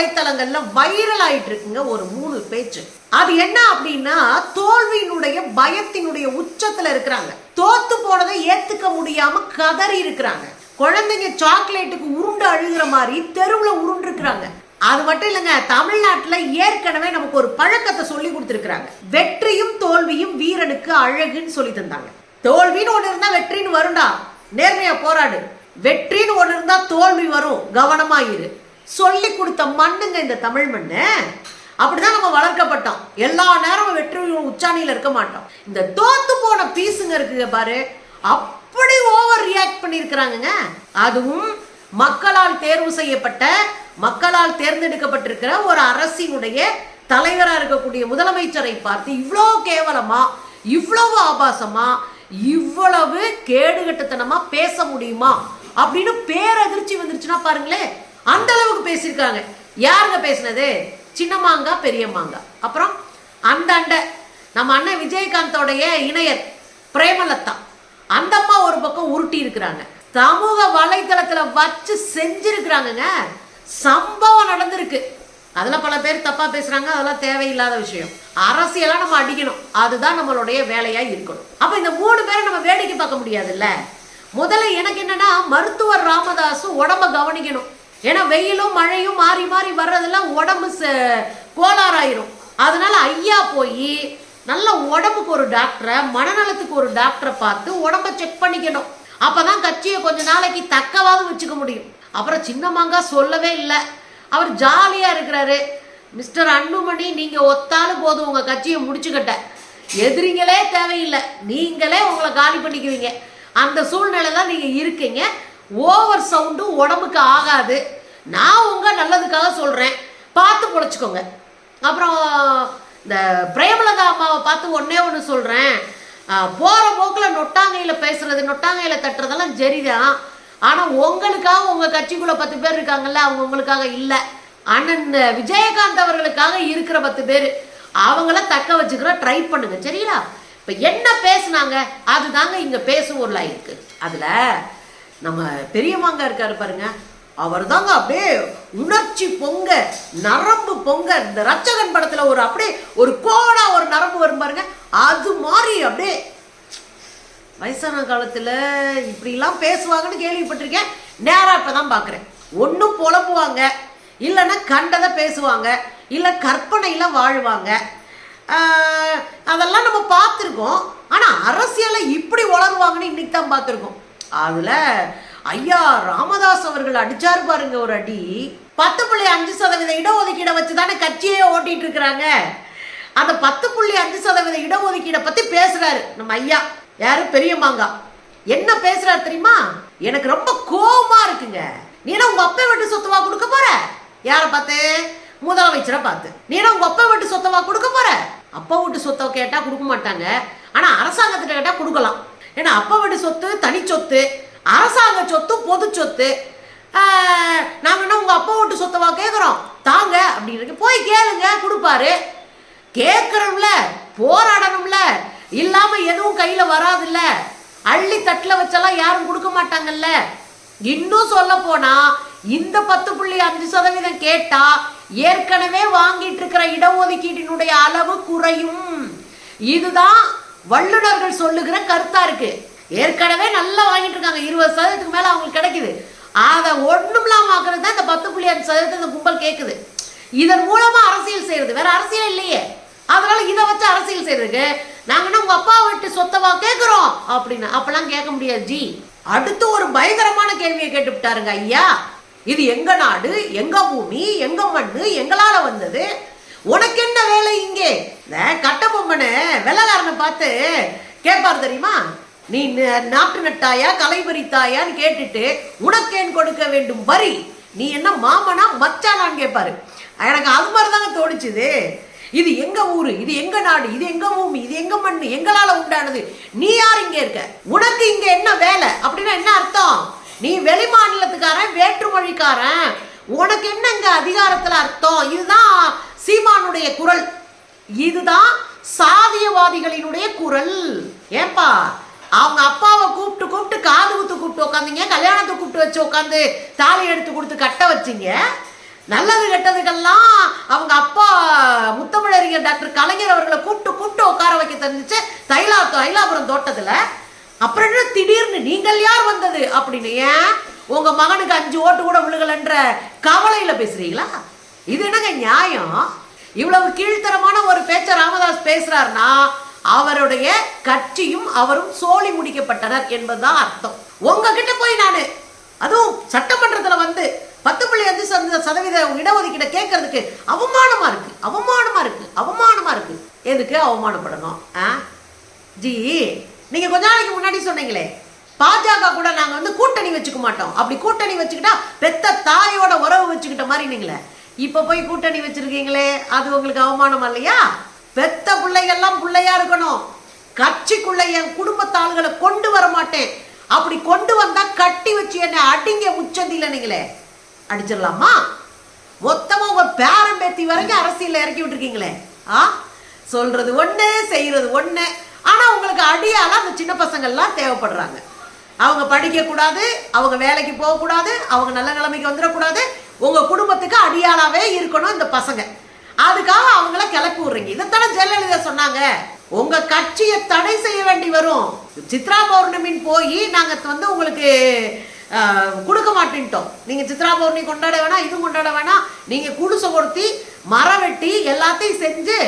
வலைத்தளங்கள்ல வைரல் ஆயிட்டு இருக்குங்க ஒரு மூணு பேச்சு. அது என்ன அப்படின்னா தோல்வியினுடைய பயத்தினுடைய உச்சத்துல இருக்கிறாங்க. தோத்து போனதை ஏத்துக்க முடியாம கதறி இருக்கிறாங்க. குழந்தைங்க சாக்லேட்டுக்கு உருண்டு அழுகிற மாதிரி தெருவுல உருண்டு இருக்கிறாங்க அது மட்டும் இல்லைங்க தமிழ்நாட்டுல ஏற்கனவே நமக்கு ஒரு பழக்கத்தை சொல்லி கொடுத்துருக்குறாங்க. வெற்றியும் தோல்வியும் வீரனுக்கு அழகுன்னு சொல்லி தந்தாங்க. தோல்வின்னு ஒன்று இருந்தால் வெற்றின்னு வரும்டா. நேர்மையா போராடு. வெற்றின்னு ஒன்று இருந்தா தோல்வி வரும். கவனமாக இரு. சொல்லி கொடுத்த மண்ணுங்க இந்த தமிழ் மண்ணு. அப்படிதான் நம்ம வளர்க்கப்பட்டோம். எல்லா நேரமும் வெற்றி உச்சாணியில் இருக்க மாட்டோம். இந்த தோத்து போன பீஸுங்க இருக்குங்க பாரு. அப்படி ஓவர் ரியாக்ட் பண்ணியிருக்கிறாங்கங்க. அதுவும் மக்களால் தேர்வு செய்யப்பட்ட மக்களால் தேர்ந்தெடுக்கப்பட்டிருக்கிற ஒரு அரசினுடைய தலைவரா இருக்கக்கூடிய முதலமைச்சரை பார்த்து இவ்வளோ கேவலமா இவ்வளவு ஆபாசமா இவ்வளவு கேடுகட்டத்தனமா பேச முடியுமா அப்படின்னு பேரதிர்ச்சி வந்துருச்சுன்னா பாருங்களேன். அந்த அளவுக்கு பேசியிருக்காங்க. யாருங்க பேசினது? சின்ன மாங்கா பெரிய மாங்கா. அப்புறம் அந்த அண்டை. நம்ம அண்ணன் விஜயகாந்தோடைய இணையர் பிரேமலதா. அந்த அம்மா ஒரு பக்கம் உருட்டி இருக்கிறாங்க. சமூக வலைதளத்தில் வச்சு செஞ்சிருக்கிறாங்கங்க. சம்பவம் நடந்திருக்கு. அதில் பல பேர் தப்பா பேசுறாங்க. அதெல்லாம் தேவையில்லாத விஷயம். அரசியலா நம்ம அடிக்கணும். அதுதான் நம்மளுடைய வேலையா இருக்கணும். அப்ப இந்த மூணு பேரை நம்ம வேடிக்கை பார்க்க முடியாதுல்ல? முதல்ல எனக்கு என்னன்னா மருத்துவர் ராமதாஸும் உடம்ப கவனிக்கணும். ஏன்னா வெயிலும் மழையும் மாறி மாறி வர்றதெல்லாம் உடம்பு ச- கோளாறாயிரும். அதனால ஐயா போய் நல்ல உடம்புக்கு ஒரு டாக்டரை மனநலத்துக்கு ஒரு டாக்டரை பார்த்து உடம்ப செக் பண்ணிக்கணும். அப்பதான் கட்சியை கொஞ்ச நாளைக்கு தக்கவாது வச்சுக்க முடியும். அப்புறம் சின்னமாங்கா சொல்லவே இல்லை. அவர் ஜாலியா இருக்கிறாரு. மிஸ்டர் அன்புமணி நீங்க ஒத்தாலும் போதும். உங்க கட்சியை முடிச்சுக்கிட்ட. எதிரிங்களே தேவையில்லை. நீங்களே உங்களை காலி பண்ணிக்குவீங்க. அந்த சூழ்நிலை தான் நீங்க இருக்கீங்க. ஓவர் சவுண்டு உடம்புக்கு ஆகாது. நான் உங்கள் நல்லதுக்காக சொல்கிறேன் பார்த்து பொழைச்சுக்கோங்க. அப்புறம் இந்த பிரேமலதா அம்மாவை பார்த்து ஒன்னே ஒன்று சொல்கிறேன் போகிற போக்கில் நொட்டாங்கையில் பேசுகிறது நொட்டாங்கையில் தட்டுறதெல்லாம் சரிதான். ஆனால் உங்களுக்காக உங்கள் கட்சிக்குள்ளே பத்து பேர் இருக்காங்கல்ல அவங்க உங்களுக்காக இல்லை. அண்ணன் விஜயகாந்த் அவர்களுக்காக இருக்கிற பத்து பேர். அவங்கள தக்க வச்சுக்கிற ட்ரை பண்ணுங்க. சரிங்களா இப்போ என்ன பேசுனாங்க? அதுதாங்க இங்கே பேசும் ஒரு அதில் நம்ம பெரியவாங்க இருக்காரு பாருங்க. அவர் தாங்க அப்படியே உணர்ச்சி பொங்க நரம்பு பொங்க. இந்த ரச்சகன் படத்துல ஒரு அப்படியே ஒரு கோடா ஒரு நரம்பு வரும் பாருங்க. அது மாதிரி அப்படியே வயசான காலத்துல இப்படிலாம் பேசுவாங்கன்னு கேள்விப்பட்டிருக்கேன். நேரா இப்பதான் பார்க்குறேன் ஒன்றும் புலம்புவாங்க இல்லைன்னா கண்டதை பேசுவாங்க. இல்லை கற்பனையில வாழ்வாங்க. அதெல்லாம் நம்ம பார்த்துருக்கோம். ஆனால் அரசியலை இப்படி வளருவாங்கன்னு இன்னைக்கு தான் பார்த்துருக்கோம். அதில் ஐயா ராமதாஸ் அவர்கள் அடிச்சாரு பாருங்க ஒரு அடி. பத்து புள்ளி அஞ்சு சதவீத இடஒதுக்கீடை வச்சு தானே கட்சியே ஓட்டிட்டு இருக்கிறாங்க. அந்த பத்து புள்ளி அஞ்சு சதவீத இடஒதுக்கீடை பத்தி பேசுறாரு நம்ம ஐயா. யாரும் பெரிய மாங்கா என்ன பேசுறாரு தெரியுமா? எனக்கு ரொம்ப கோபமாக இருக்குங்க. நீனா உங்கள் உங்க அப்பா வீட்டு சொத்துவா கொடுக்க போற? யார பார்த்து? முதலமைச்சரை பார்த்து. நீனா உங்கள் உங்க அப்பா வீட்டு சொத்தவா கொடுக்க போற? அப்பா வீட்டு சொத்தை கேட்டா கொடுக்க மாட்டாங்க. ஆனா அரசாங்கத்திட்ட கேட்டா கொடுக்கலாம். ஏன்னா அப்பா வீட்டு சொத்து தனி சொத்து அரசாங்க சொத்து பொது சொத்து. நாங்கள் என்ன உங்கள் அப்பா வீட்டு சொத்தவா கேட்குறோம் தாங்க அப்படின்னு போய் கேளுங்க கொடுப்பாரு. கேட்குறோம்ல போராடணும்ல. இல்லாமல் எதுவும் கையில் வராதுல்ல. அள்ளி தட்டில் வச்செல்லாம் யாரும் கொடுக்க மாட்டாங்கல்ல. இன்னும் சொல்ல போனால் இந்த பத்து புள்ளி அஞ்சு சதவீதம் கேட்டால் ஏற்கனவே வாங்கிட்டு இருக்கிற இடஒதுக்கீட்டினுடைய அளவு குறையும். இதுதான் வல்லுநர்கள் சொல்லுகிற கருத்தா இருக்கு. ஏற்கனவே நல்லா வாங்கிட்டு இருக்காங்க. இருபது சதவீதத்துக்கு மேல அவங்களுக்கு கிடைக்குது. அதை ஒண்ணும் இல்லாம ஆக்குறது தான் இந்த பத்து புள்ளி அஞ்சு சதவீதம் இந்த கும்பல் கேட்குது இதன் மூலமா அரசியல் செய்யறது. வேற அரசியல் இல்லையே. அதனால இதை வச்சு அரசியல் செய்யறதுக்கு நாங்க என்ன உங்க அப்பா விட்டு சொத்தவா கேக்குறோம் அப்படின்னு. அப்பெல்லாம் கேட்க முடியாது. ஜி அடுத்து ஒரு பயங்கரமான கேள்வியை கேட்டு விட்டாருங்க ஐயா. இது எங்க நாடு? எங்க பூமி? எங்க மண்ணு? எங்களால வந்தது? உனக்கு என்ன வேலை இங்கே? கட்ட பொம்மனு வெள்ளக்காரனை பார்த்து கேட்பார் தெரியுமா? நீ நாட்டு நட்டாயா களை பறித்தாயான்னு கேட்டுட்டு உனக்கேன் கொடுக்க வேண்டும் வரி நீ என்ன மாமனா மச்சானான்னு கேட்பாரு. எனக்கு அது மாதிரி தாங்க தோணுச்சுது. இது எங்க ஊரு? இது எங்க நாடு? இது எங்க பூமி? இது எங்க மண்ணு? எங்களால உண்டானது? நீ யார் இங்க இருக்க? உனக்கு இங்க என்ன வேலை? அப்படின்னா என்ன அர்த்தம்? நீ வெளி மாநிலத்துக்காரன் வேற்று மொழிக்காரன் உனக்கு என்னங்க அதிகாரத்தில் அதிகாரத்துல அர்த்தம்? இதுதான் சீமானுடைய குரல். இதுதான் சாதியவாதிகளினுடைய குரல். ஏப்பா அவங்க அப்பாவை கூப்பிட்டு கூப்பிட்டு காது குத்து கூப்பிட்டு உட்காந்தீங்க கல்யாணத்தை கூப்பிட்டு வச்சு உட்காந்து தாலி எடுத்து கொடுத்து கட்ட வச்சீங்க. நல்லது கெட்டதுக்கெல்லாம் அவங்க அப்பா முத்தமிழறிஞர் டாக்டர் கலைஞர் அவர்களை கூப்பிட்டு கூப்பிட்டு உட்கார வைக்க தெரிஞ்சிச்சு தைலா தைலாபுரம் தோட்டத்தில். அப்புறம் என்ன திடீர்னு நீங்கள் யார் வந்தது? அப்படின்னு ஏன் உங்க மகனுக்கு அஞ்சு ஓட்டு கூட விழுகலன்ற கவலையில பேசுறீங்களா? இது என்னங்க நியாயம்? இவ்வளவு கீழ்த்தரமான ஒரு பேச்ச ராமதாஸ் பேசுறாருன்னா அவருடைய கட்சியும் அவரும் சோழி முடிக்கப்பட்டனர் என்பதுதான் அர்த்தம். உங்ககிட்ட போய் நானு அதுவும் சட்டமன்றத்துல வந்து பத்து புள்ளி அஞ்சு சதவீத சதவீத இடஒதுக்கீட்டை கேட்கறதுக்கு அவமானமா இருக்கு. அவமானமா இருக்கு. அவமானமா இருக்கு. எதுக்கு அவமானப்படணும்? ஆ? ஜி நீங்க கொஞ்ச நாளைக்கு முன்னாடி சொன்னீங்களே பாஜக கூட நாங்கள் வந்து கூட்டணி வச்சுக்க மாட்டோம். அப்படி கூட்டணி வச்சுக்கிட்டா பெத்த தாயோட உறவு வச்சுக்கிட்ட மாதிரி நீங்களே. இப்போ போய் கூட்டணி வச்சிருக்கீங்களே அது உங்களுக்கு அவமானம் இல்லையா? பெத்த பிள்ளைகள்லாம் பிள்ளையா இருக்கணும். கட்சிக்குள்ள என் குடும்பத்தாள்களை கொண்டு வர மாட்டேன். அப்படி கொண்டு வந்தா கட்டி வச்சு என்ன அடிங்க உச்சந்தில நீங்களே. அடிச்சிடலாமா? மொத்தமாக உங்கள் பேரம்பேத்தி வரைக்கும் அரசியலில் இறக்கி விட்டுருக்கீங்களே. ஆ? சொல்றது ஒன்று செய்கிறது ஒன்று ஆனால் உங்களுக்கு அடியால் அந்த சின்ன பசங்கள்லாம் தேவைப்படுறாங்க. அவங்க படிக்கக்கூடாது அவங்க வேலைக்கு போகக்கூடாது அவங்க நல்ல நிலைமைக்கு வந்துடக்கூடாது. உங்கள் குடும்பத்துக்கு அடியாளாவே இருக்கணும் இந்த பசங்க. அதுக்காக அவங்கள கிளப்பி விடுறீங்க. இதைத்தானே ஜெயலலிதா சொன்னாங்க. உங்க கட்சியை தடை செய்ய வேண்டி வரும். சித்ரா பௌர்ணமின்னு போய் நாங்க வந்து உங்களுக்கு கொடுக்க மாட்டேன்ட்டோம். நீங்க சித்ரா பௌர்ணமி கொண்டாட வேணாம் இதுவும் கொண்டாட வேணாம் நீங்க குடிசை கொடுத்தி மரம் வெட்டி எல்லாத்தையும் செஞ்சு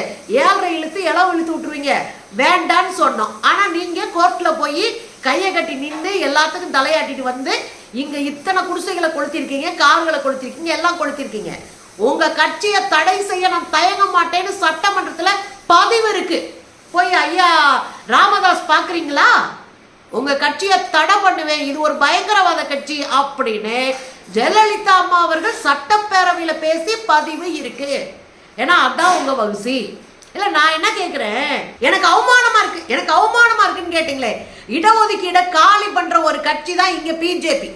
ஏழரை இழுத்து இளவு இழுத்து விட்டுருவீங்க. வேண்டான்னு சொன்னோம். ஆனா நீங்க கோர்ட்ல போய் கையை கட்டி நின்று எல்லாத்துக்கும் தலையாட்டிட்டு வந்து இங்கே இத்தனை குடிசைகளை கொளுத்திருக்கீங்க கார்களை கொளுத்திருக்கீங்க எல்லாம் கொளுத்திருக்கீங்க. உங்க கட்சியை தடை செய்ய நான் தயங்க மாட்டேன்னு சட்டமன்றத்தில் பதிவு இருக்கு. போய் ஐயா ராமதாஸ் பார்க்குறீங்களா உங்க கட்சியை தடை பண்ணுவேன் இது ஒரு பயங்கரவாத கட்சி அப்படின்னு ஜெயலலிதா அம்மா அவர்கள் சட்டப்பேரவையில் பேசி பதிவு இருக்கு. ஏன்னா அதான் உங்க வகுசி. இல்ல நான் என்ன கேட்குறேன் எனக்கு அவமானமா இருக்கு. எனக்கு கேட்டீங்களே? இடஒதுக்கீடை காலி பண்ற ஒரு கட்சி தான் இங்க பிஜேபி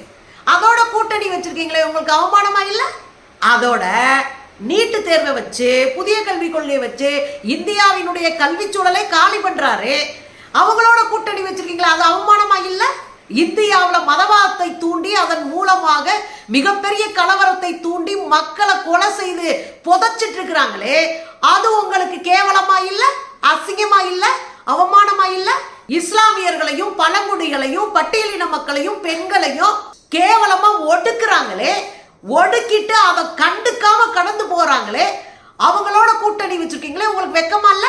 அதோட கூட்டணி வச்சிருக்கீங்களே உங்களுக்கு அவமானமா இல்ல? அதோட நீட்டு தேர்வை வச்சு புதிய கல்விக் கொள்கையை வச்சு இந்தியாவினுடைய கல்வி சூழலை காலி பண்றாரு. அவங்களோட கூட்டணி வச்சிருக்கீங்களா அது அவமானமா இல்ல? இந்தியாவில் மதவாதத்தை தூண்டி அதன் மூலமாக மிகப்பெரிய கலவரத்தை தூண்டி மக்களை கொலை செய்து புதைச்சிட்டு இருக்கிறாங்களே அது உங்களுக்கு கேவலமா இல்ல அசிங்கமா இல்ல அவமானமா இல்ல இஸ்லாமியர்களையும் பழங்குடிகளையும் பட்டியலின மக்களையும் பெண்களையும் கேவலமா ஒடுக்குறாங்களே. ஒடுக்கிட்டு அவ கண்டுக்காம கடந்து போறாங்களே. அவங்களோட கூட்டணி வச்சிருக்கீங்களே உங்களுக்கு வெக்கமா இல்ல?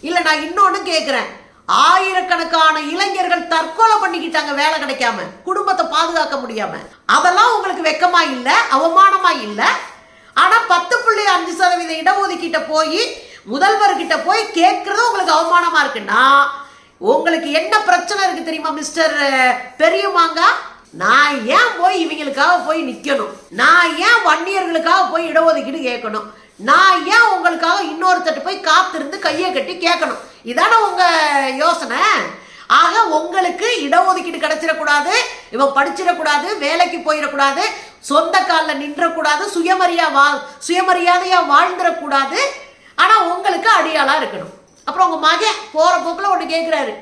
இல்ல நான் இன்னொன்னு கேக்குறேன். ஆயிரக்கணக்கான இளைஞர்கள் தற்கொலை பண்ணிக்கிட்டாங்க வேலை கிடைக்காம குடும்பத்தை பாதுகாக்க முடியாம. அதெல்லாம் உங்களுக்கு வெக்கமா இல்ல அவமானமா இல்ல? ஆனா பத்து புள்ளி அஞ்சு சதவீத இடஒதுக்கீட்ட போய் முதல்வர்கிட்ட போய் கேட்கறது உங்களுக்கு அவமானமா இருக்குன்னா உங்களுக்கு என்ன பிரச்சனை இருக்கு தெரியுமா மிஸ்டர் பெரியமாங்க நான் ஏன் போய் இவங்களுக்காக போய் நிற்கணும் நான் ஏன் வன்னியர்களுக்காக போய் இடஒதுக்கீடு கேட்கணும்? நான் ஏன் உங்களுக்காக இன்னொருத்தட்டு போய் காத்திருந்து கையை கட்டி கேட்கணும்? இதானே உங்க யோசனை. ஆக உங்களுக்கு இடஒதுக்கீடு கிடைச்சிடக்கூடாது இவன் படிச்சிடக்கூடாது வேலைக்கு போயிடக்கூடாது சொந்த காலில் நின்றக்கூடாது சுயமரியா வா சுயமரியாதையாக வாழ்ந்துடக்கூடாது. ஆனால் உங்களுக்கு அடியாளாக இருக்கணும். அப்புறம் உங்கள் மகன் போகிற போக்கில் ஒன்று கேட்குறாரு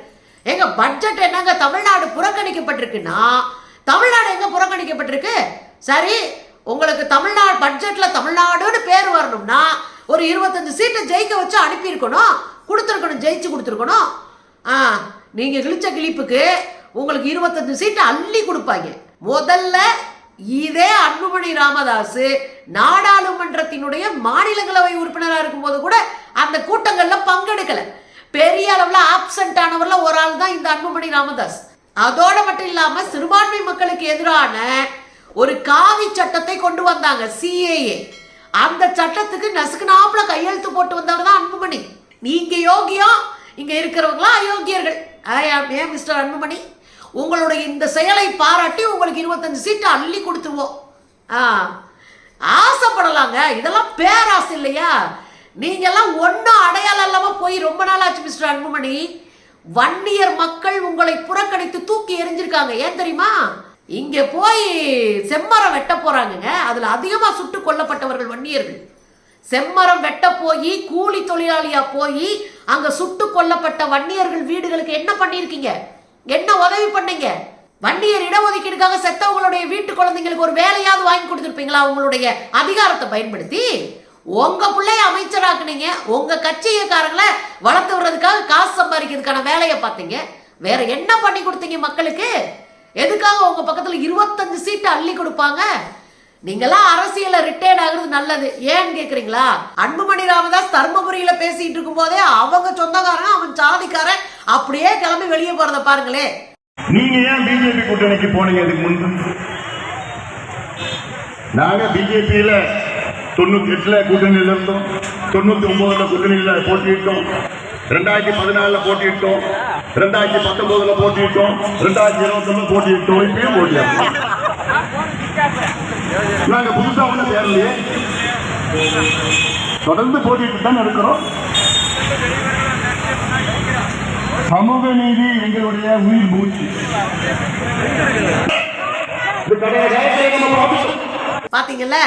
எங்கள் பட்ஜெட் என்னங்க தமிழ்நாடு புறக்கணிக்கப்பட்டிருக்குன்னா தமிழ்நாடு எங்கே புறக்கணிக்கப்பட்டிருக்கு? சரி உங்களுக்கு தமிழ்நாடு பட்ஜெட்டில் தமிழ்நாடுன்னு பேர் வரணும்னா ஒரு இருபத்தஞ்சு சீட்டை ஜெயிக்க வச்சு அனுப்பியிருக்கணும் கொடுத்துருக்கணும் ஜெயிச்சு கொடுத்துருக்கணும். ஆ நீங்கள் கிழிச்ச கிழிப்புக்கு உங்களுக்கு இருபத்தஞ்சு சீட்டை அள்ளி கொடுப்பாங்க. முதல்ல இதே அன்புமணி ராமதாஸ் நாடாளுமன்றத்தினுடைய மாநிலங்களவை உறுப்பினராக இருக்கும்போது கூட அந்த கூட்டங்கள்ல பங்கெடுக்கல. பெரிய அளவுல ஆப்சென்ட் ஆனவர்ல ஒரு ஆள் தான் இந்த அன்புமணி ராமதாஸ். அதோட மட்டும் இல்லாம சிறுபான்மை மக்களுக்கு எதிரான ஒரு காவி சட்டத்தை கொண்டு வந்தாங்க சிஏஏ அந்த சட்டத்துக்கு நசுக்குனாப்புல கையெழுத்து போட்டு வந்தவர் தான் அன்புமணி. நீங்க யோகியா இங்க இருக்கிறவங்களா அயோக்கியர்கள்? ஏன் மிஸ்டர் அன்புமணி? உங்களுடைய இந்த செயலை பாராட்டி உங்களுக்கு இருபத்தஞ்சு சீட்டை அள்ளி கொடுத்துருவோம். ஆ ஆசைப்படலாங்க. இதெல்லாம் பேராசை இல்லையா? நீங்கெல்லாம் ஒன்றும் அடையாளம் இல்லாம போய் ரொம்ப நாள் ஆச்சு மிஸ்டர் அன்புமணி. வன்னியர் மக்கள் உங்களை புறக்கணித்து தூக்கி எரிஞ்சிருக்காங்க ஏன் தெரியுமா? இங்க போய் செம்மரம் வெட்ட போறாங்கங்க. அதுல அதிகமா சுட்டு கொல்லப்பட்டவர்கள் வன்னியர்கள் செம்மரம் வெட்ட போய் கூலி தொழிலாளியா போய் அங்க சுட்டு கொல்லப்பட்ட வன்னியர்கள் வீடுகளுக்கு என்ன பண்ணியிருக்கீங்க? என்ன உதவி பண்ணீங்க? வண்டியர் இடஒதுக்கீடுக்காக செத்தவங்களுடைய வீட்டு குழந்தைங்களுக்கு ஒரு வேலையாவது வாங்கி கொடுத்துருப்பீங்களா? உங்களுடைய அதிகாரத்தை பயன்படுத்தி? உங்க பிள்ளைய அமைச்சராக்குனீங்க. உங்க கட்சியக்காரங்களை வளர்த்து விடுறதுக்காக காசு சம்பாதிக்கிறதுக்கான வேலையை பார்த்தீங்க. வேற என்ன பண்ணி கொடுத்தீங்க மக்களுக்கு? எதுக்காக உங்க பக்கத்துல இருபத்தஞ்சு சீட்டு அள்ளி கொடுப்பாங்க? நீங்களாம் அரசியல ரிட்டையர்ட் ஆகுறது நல்லது. ஏன்னு கேக்குறீங்களா? அன்புமணி ராமதாஸ் தர்மபுரியில பேசிட்டு இருக்கும் போதே அவங்க சொந்தக்காரன் அவன் சாதிக்காரன் அப்படியே கிளம்பி வெளியே போறத பாருங்களேன் நீங்க ஏன் பிஜேபி கூட்டணிக்கு போனீங்க அதுக்கு முன்பு நாங்க பிஜேபியில தொண்ணூத்தி எட்டுல கூட்டணியில் இருந்தோம். தொண்ணூத்தி ஒன்பதுல கூட்டணியில போட்டியிட்டோம். ரெண்டாயிரத்தி பதினாலுல போட்டியிட்டோம். ரெண்டாயிரத்தி பத்தொன்பதுல போட்டியிட்டோம். ரெண்டாயிரத்தி இருபத்தி போட்டியிட்டோம். இப்பயும் போட்டியிட்டோம் நாங்க புதுசா ஒண்ணு சேரலையே. தொடர்ந்து போட்டிட்டு தான் இருக்கிறோம். சமூக நீதி எங்களுடைய உயிர் மூச்சு. இந்த பாத்தீங்கல்ல?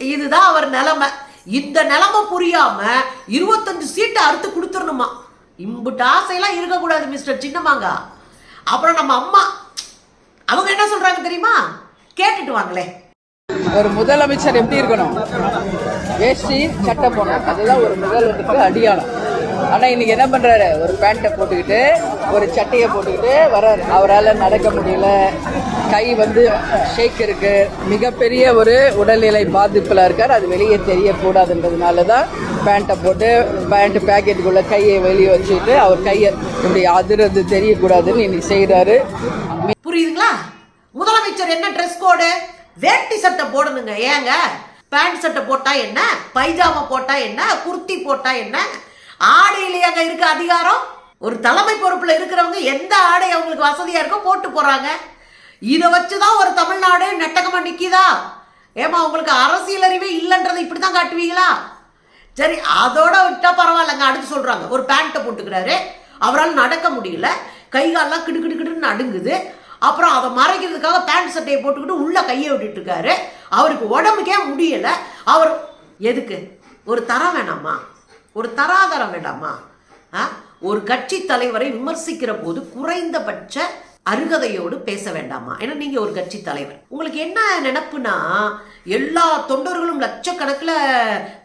இதுதான் அவர் நிலைமை. இந்த நிலைமை புரியாம இருபத்தஞ்சு சீட்டை அறுத்து கொடுத்துடணுமா? இம்புட்டு ஆசையெல்லாம் இருக்கக்கூடாது மிஸ்டர் சின்னமாங்க அப்புறம் நம்ம அம்மா அவங்க என்ன சொல்றாங்க தெரியுமா? கேட்டுட்டு வாங்களே ஒரு முதலமைச்சர் எப்படி இருக்கணும்? வேஷ்டி சட்டை போனோம் அதுதான் ஒரு முதல்வருக்கு அடியாளம். ஆனா இன்னைக்கு என்ன பண்றாரு? ஒரு பேண்ட்டை போட்டுக்கிட்டு ஒரு சட்டையை போட்டுக்கிட்டு வர்றாரு. அவரால் நடக்க முடியல. கை வந்து ஷேக் இருக்கு. மிகப்பெரிய ஒரு உடல்நிலை பாதிப்பில் இருக்கார். அது வெளியே தெரியக்கூடாதுன்றதுனால தான் பேண்ட்டை போட்டு பேண்ட் பேக்கெட்டுக்குள்ள கையை வெளியே வச்சுட்டு அவர் கையை இப்படி அதிரது தெரியக்கூடாதுன்னு இன்னைக்கு செய்கிறாரு புரியுதுங்களா? முதலமைச்சர் என்ன ட்ரெஸ் கோடு வேட்டி சட்டை போடணுங்க. ஏங்க? பேண்ட் சட்டை போட்டா என்ன? பைஜாமா போட்டா என்ன? குர்த்தி போட்டா என்ன? ஆடையிலேயே அங்கே இருக்க அதிகாரம் ஒரு தலைமை பொறுப்பில் இருக்கிறவங்க எந்த ஆடை அவங்களுக்கு வசதியாக இருக்கோ போட்டு போகிறாங்க இதை வச்சு தான் ஒரு தமிழ்நாடு நெட்டகமாக நிற்கிதா ஏமா உங்களுக்கு அரசியல் அறிவே இல்லைன்றதை இப்படிதான் காட்டுவீங்களா? சரி அதோட விட்டா பரவாயில்லைங்க அடுத்து சொல்கிறாங்க ஒரு பேண்ட்டை போட்டுக்கிறாரு. அவரால் நடக்க முடியல. கை காலெலாம் கிடு கிடுன்னு நடுங்குது. அப்புறம் அதை மறைக்கிறதுக்காக பேண்ட் சட்டையை போட்டுக்கிட்டு உள்ள கையை விட்டுட்டு இருக்காரு. அவருக்கு உடம்புக்கே முடியலை. அவர் எதுக்கு? ஒரு தரம் வேணாமா? ஒரு தராதரம் வேண்டாமா? ஆ? ஒரு கட்சி தலைவரை விமர்சிக்கிற போது குறைந்தபட்ச அருகதையோடு பேச வேண்டாமா? ஏன்னா நீங்கள் ஒரு கட்சி தலைவர். உங்களுக்கு என்ன நினப்புனா எல்லா தொண்டர்களும் லட்சக்கணக்கில்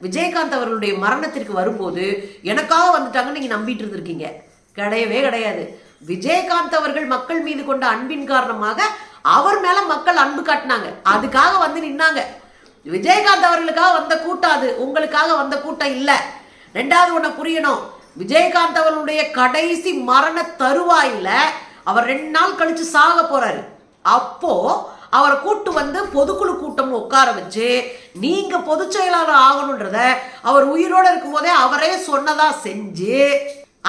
விஜயகாந்த் அவர்களுடைய மரணத்திற்கு வரும்போது எனக்காக வந்துட்டாங்கன்னு நீங்கள் நம்பிட்டு இருந்திருக்கீங்க. கிடையவே கிடையாது. விஜயகாந்த் அவர்கள் மக்கள் மீது கொண்ட அன்பின் காரணமாக அவர் மேலே மக்கள் அன்பு காட்டினாங்க. அதுக்காக வந்து நின்னாங்க. விஜயகாந்த் அவர்களுக்காக வந்த கூட்டம் அது. உங்களுக்காக வந்த கூட்டம் இல்லை. ரெண்டாவது ஒன்று புரியணும். விஜயகாந்த் அவர்களுடைய கடைசி மரண தருவாயில் அவர் ரெண்டு நாள் கழிச்சு சாக போறாரு. அப்போ அவரை கூட்டு வந்து பொதுக்குழு கூட்டம் உட்கார வச்சு நீங்க பொதுச் செயலாளர் ஆகணுன்றத அவர் உயிரோட இருக்கும்போதே அவரே சொன்னதா செஞ்சு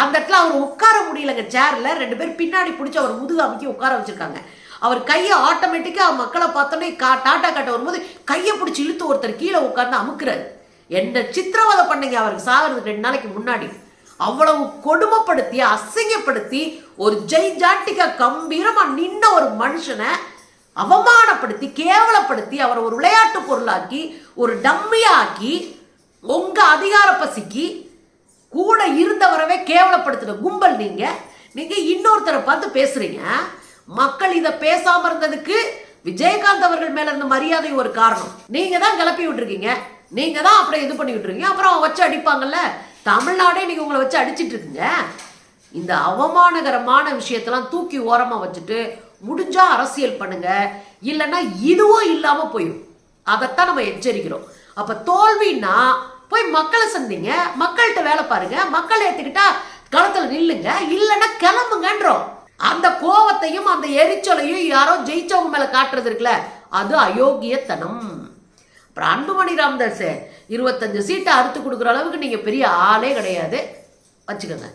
அந்த இடத்துல அவர் உட்கார முடியலங்க. சேர்ல ரெண்டு பேர் பின்னாடி பிடிச்சி அவர் முதுகு அமைக்கி உட்கார வச்சிருக்காங்க. அவர் கையை ஆட்டோமேட்டிக்காக மக்களை பார்த்தோன்னே கா டாட்டா காட்ட வரும்போது கையை பிடிச்சி இழுத்து ஒருத்தர் கீழே உட்கார்ந்து அமுக்குறாரு. என்ன சித்திரவதை பண்ணீங்க அவருக்கு? சாகிறதுக்கு ரெண்டு நாளைக்கு முன்னாடி. அவ்வளவு கொடுமைப்படுத்தி அசிங்கப்படுத்தி ஒரு ஜெய் ஜாட்டிக்கா கம்பீரமா நின்ன ஒரு மனுஷனை அவமானப்படுத்தி கேவலப்படுத்தி அவரை ஒரு விளையாட்டு பொருளாக்கி ஒரு டம்மியாக்கி உங்க அதிகார பசிக்கு கூட இருந்தவரவே கேவலப்படுத்தின கும்பல் நீங்க. நீங்க இன்னொருத்தரை பார்த்து பேசுறீங்க. மக்கள் இதை பேசாம இருந்ததுக்கு விஜயகாந்த் அவர்கள் மேல இருந்த மரியாதை ஒரு காரணம். நீங்க தான் கிளப்பி விட்டுருக்கீங்க. நீங்க தான் அப்புறம் இது பண்ணிக்கிட்டு இருக்கீங்க அப்புறம் அவங்க வச்சு அடிப்பாங்கல்ல? தமிழ்நாடே நீங்க உங்களை வச்சு அடிச்சிட்டு இருக்குங்க இந்த அவமானகரமான விஷயத்தெல்லாம் தூக்கி ஓரமா வச்சுட்டு முடிஞ்சா அரசியல் பண்ணுங்க. இல்லைன்னா இதுவும் இல்லாம போயிடும். அதைத்தான் நம்ம எச்சரிக்கிறோம். அப்ப தோல்வின்னா போய் மக்களை சந்திங்க. மக்கள்கிட்ட வேலை பாருங்க. மக்கள் ஏத்துக்கிட்டா களத்துல நில்லுங்க. இல்லைன்னா கிளம்புங்கன்றோம். அந்த கோவத்தையும் அந்த எரிச்சலையும் யாரோ ஜெயிச்சவங்க மேல காட்டுறது இருக்குல்ல? அது அயோக்கியத்தனம். அப்புறம் அன்புமணி ராமதாஸ் இருபத்தஞ்சு சீட்டை அறுத்து கொடுக்குற அளவுக்கு நீங்கள் பெரிய ஆளே கிடையாது. வச்சுக்கோங்க.